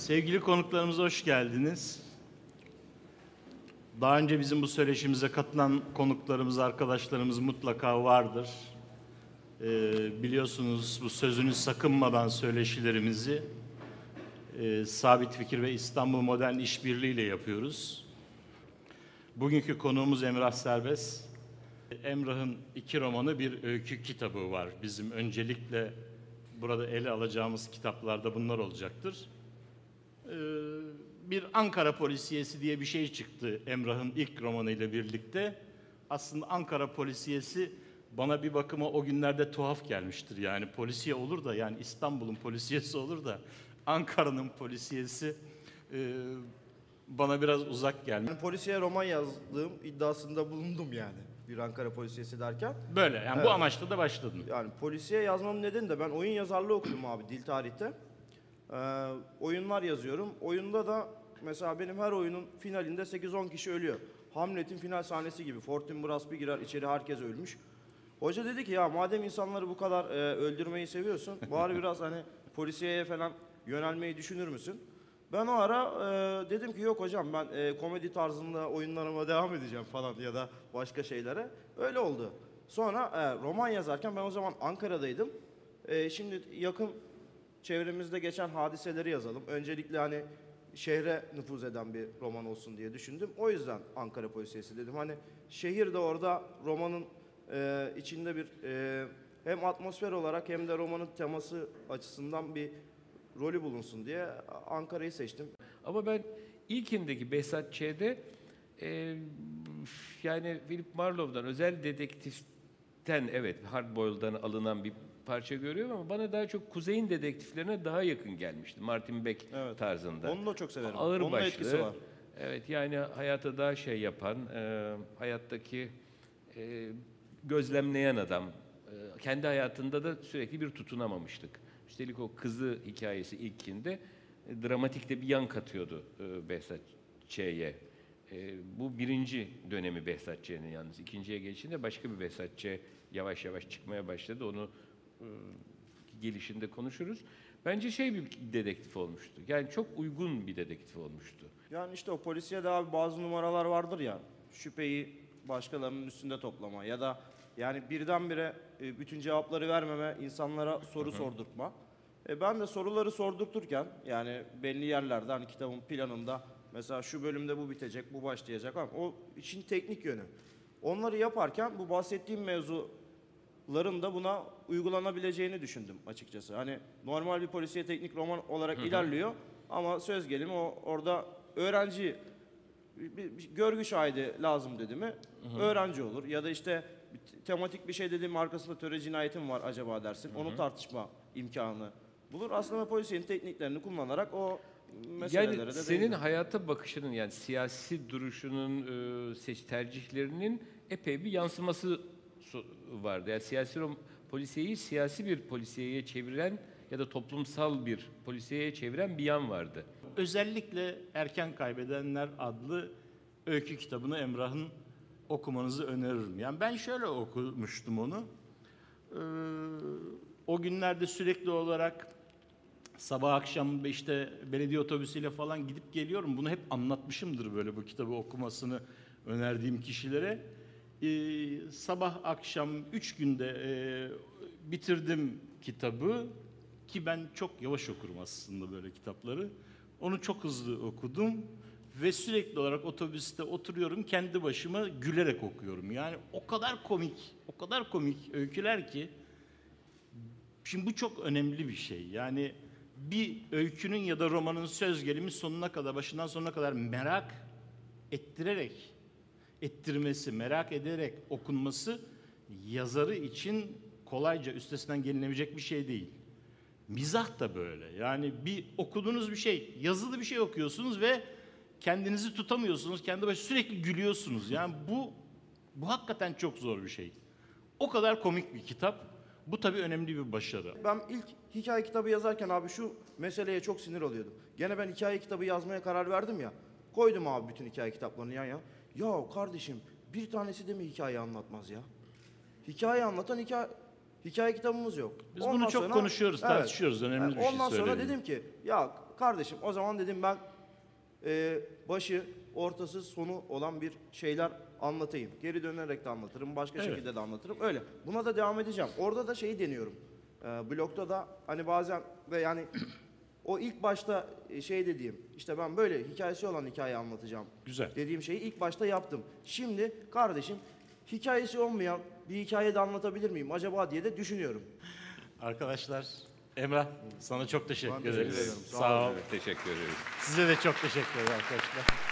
Sevgili konuklarımıza hoş geldiniz. Daha önce bizim bu söyleşimize katılan konuklarımız, arkadaşlarımız mutlaka vardır. Ee, biliyorsunuz bu sözünü sakınmadan söyleşilerimizi e, Sabit Fikir ve İstanbul Modern İşbirliği ile yapıyoruz. Bugünkü konuğumuz Emrah Serbest. Emrah'ın iki romanı bir öykü kitabı var. Bizim öncelikle burada ele alacağımız kitaplarda bunlar olacaktır. Ee, bir Ankara polisiyesi diye bir şey çıktı Emrah'ın ilk romanıyla birlikte. Aslında Ankara polisiyesi bana bir bakıma o günlerde tuhaf gelmiştir. Yani polisiye olur da yani İstanbul'un polisiyesi olur da Ankara'nın polisiyesi e, bana biraz uzak gelmiş. Ben polisiye roman yazdığım iddiasında bulundum yani. Bir Ankara polisiyesi derken. Böyle yani bu Evet. amaçla da başladın. Yani polisiye yazmam nedeni de ben oyun yazarlığı okudum abi dil tarihte. Ee, oyunlar yazıyorum. Oyunda da mesela benim her oyunun finalinde 8-10 kişi ölüyor. Hamlet'in final sahnesi gibi. Fortinbras bir girer içeri herkes ölmüş. Hoca dedi ki ya madem insanları bu kadar e, öldürmeyi seviyorsun bari biraz hani polisiyeye falan yönelmeyi düşünür müsün? Ben o ara e, dedim ki yok hocam ben e, komedi tarzında oyunlarıma devam edeceğim falan ya da başka şeylere. Öyle oldu. Sonra e, roman yazarken ben o zaman Ankara'daydım. E, şimdi yakın çevremizde geçen hadiseleri yazalım. Öncelikle hani şehre nüfuz eden bir roman olsun diye düşündüm. O yüzden Ankara Polisiyesi dedim. Hani şehir de orada romanın e, içinde bir e, hem atmosfer olarak hem de romanın teması açısından bir rolü bulunsun diye Ankara'yı seçtim. Ama ben ilkindeki Behzat Ç'de e, yani Philip Marlowe'dan özel dedektiften evet Hardboiled'dan alınan bir parça görüyorum ama bana daha çok Kuzey'in dedektiflerine daha yakın gelmişti. Martin Beck Evet. tarzında. Onu da çok severim. Ağır Onun da başlı. etkisi var. Evet yani hayata daha şey yapan, e, hayattaki e, gözlemleyen adam. E, kendi hayatında da sürekli bir tutunamamıştık. Üstelik o kızı hikayesi ilkinde e, dramatikte bir yan katıyordu e, Behzat Ç'ye. E, bu birinci dönemi Behzat Ç'nin yalnız. ikinciye geçince başka bir Behzat Ç yavaş yavaş çıkmaya başladı. Onu gelişinde konuşuruz. Bence şey bir dedektif olmuştu. Yani çok uygun bir dedektif olmuştu. Yani işte o polisiye de abi bazı numaralar vardır ya. Şüpheyi başkalarının üstünde toplama ya da yani birdenbire e, bütün cevapları vermeme, insanlara soru sordurtma. E ben de soruları sordurturken yani belli yerlerde hani kitabın planında mesela şu bölümde bu bitecek, bu başlayacak ama o için teknik yönü. Onları yaparken bu bahsettiğim mevzuların da buna uygulanabileceğini düşündüm açıkçası. Hani normal bir polisiye teknik roman olarak ilerliyor ama söz gelimi o orada öğrenci bir, bir- görgü şahidi lazım dedi mi öğrenci olur. Ya da işte tematik bir şey dediğim arkasında töre cinayetim var acaba dersin. Onu tartışma imkanı bulur. Aslında polisiyenin tekniklerini kullanarak o meselelere Yani de senin hayata bakışının yani siyasi duruşunun e, seç tercihlerinin epey bir yansıması vardı. Yani siyasi polisiyeyi siyasi bir polisiyeye çeviren ya da toplumsal bir polisiyeye çeviren bir yan vardı. Özellikle Erken Kaybedenler adlı öykü kitabını Emrah'ın okumanızı öneririm. Yani ben şöyle okumuştum onu. Ee, o günlerde sürekli olarak sabah akşam işte belediye otobüsüyle falan gidip geliyorum. Bunu hep anlatmışımdır böyle bu kitabı okumasını önerdiğim kişilere. Ee, sabah akşam üç günde e, bitirdim kitabı ki ben çok yavaş okurum aslında böyle kitapları. Onu çok hızlı okudum ve sürekli olarak otobüste oturuyorum kendi başıma gülerek okuyorum. Yani o kadar komik, o kadar komik öyküler ki Şimdi bu çok önemli bir şey. Yani bir öykünün ya da romanın söz gelimi sonuna kadar, başından sonuna kadar merak ettirerek, ettirmesi, merak ederek okunması yazarı için kolayca üstesinden gelinebilecek bir şey değil. Mizah da böyle. Yani bir okuduğunuz bir şey, yazılı bir şey okuyorsunuz ve kendinizi tutamıyorsunuz. Kendi başına sürekli gülüyorsunuz. Yani bu bu hakikaten çok zor bir şey. O kadar komik bir kitap. Bu tabii önemli bir başarı. Ben ilk hikaye kitabı yazarken abi şu meseleye çok sinir oluyordum. Gene ben hikaye kitabı yazmaya karar verdim ya. Koydum abi bütün hikaye kitaplarını yan yana. Ya kardeşim bir tanesi de mi hikaye anlatmaz ya? Hikaye anlatan hikaye, hikaye kitabımız yok. Biz bunu çok konuşuyoruz, tartışıyoruz. Önemli bir şey Ondan sonra söyleyelim. dedim ki ya kardeşim o zaman dedim ben e, başı, ortası, sonu olan bir şeyler anlatayım. Geri dönerek de anlatırım, başka Evet. şekilde de anlatırım. Öyle. Buna da devam edeceğim. Orada da şeyi deniyorum. E, blogda da hani bazen ve yani o ilk başta e, şey dediğim işte ben böyle hikayesi olan hikaye anlatacağım. Güzel. Dediğim şeyi ilk başta yaptım. Şimdi kardeşim hikayesi olmayan bir hikaye de anlatabilir miyim acaba diye de düşünüyorum. Arkadaşlar Emrah sana çok teşekkür teşekkür ederiz. Sağ Sağ ol. Teşekkür ederiz. Size de çok teşekkür ederim arkadaşlar.